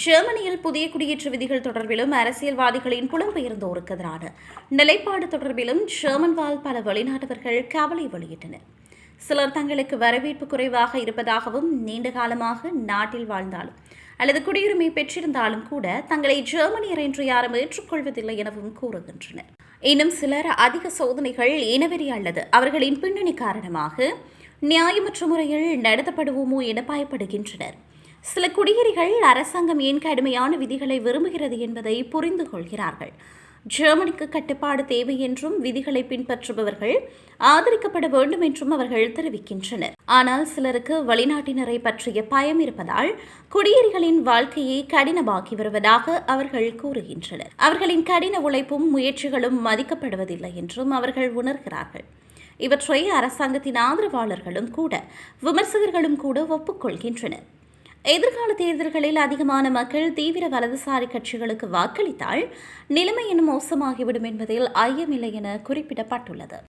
ஜெர்மனியில் புதிய குடியேற்ற விதிகள் தொடர்பிலும் அரசியல்வாதிகளின் புலம்பெயர்ந்தோருக்கு எதிரான நிலைப்பாடு தொடர்பிலும் ஜெர்மன் வாழ் பல வெளிநாட்டவர்கள் கவலை வெளியிட்டனர். சிலர் தங்களுக்கு வரவேற்பு குறைவாக இருப்பதாகவும் நீண்ட காலமாக நாட்டில் வாழ்ந்தாலும் அல்லது குடியுரிமை பெற்றிருந்தாலும் கூட தங்களை ஜெர்மனியர் என்று யாரும் ஏற்றுக்கொள்வதில்லை எனவும் கூறுகின்றனர். இன்னும் சிலர் அதிக சோதனைகள் இனவெறி அல்லது அவர்களின் பின்னணி காரணமாக நியாயமற்ற முறையில் நடத்தப்படுவோமோ என பயப்படுகின்றனர். சில குடியேறிகள் அரசாங்கம் ஏன் கடுமையான விதிகளை விரும்புகிறது என்பதை புரிந்து கொள்கிறார்கள். ஜெர்மனிக்கு கட்டுப்பாடு தேவை என்றும் விதிகளை பின்பற்றுபவர்கள் ஆதரிக்கப்பட வேண்டும் என்றும் அவர்கள் தெரிவிக்கின்றனர். ஆனால் சிலருக்கு வெளிநாட்டினரை பற்றிய பயம் இருப்பதால் குடியேறிகளின் வாழ்க்கையை கடினமாக்கி வருவதாக அவர்கள் கூறுகின்றனர். அவர்களின் கடின உழைப்பும் முயற்சிகளும் மதிக்கப்படுவதில்லை என்றும் அவர்கள் உணர்கிறார்கள். இவற்றை அரசாங்கத்தின் ஆதரவாளர்களும் கூட விமர்சகர்களும் கூட ஒப்புக்கொள்கின்றனர். எதிர்கால தேர்தல்களில் அதிகமான மக்கள் தீவிர வலதுசாரி கட்சிகளுக்கு வாக்களித்தால் நிலைமை இன்னும் மோசமாகிவிடும் என்பதில் ஐயமில்லை என குறிப்பிடப்பட்டுள்ளது.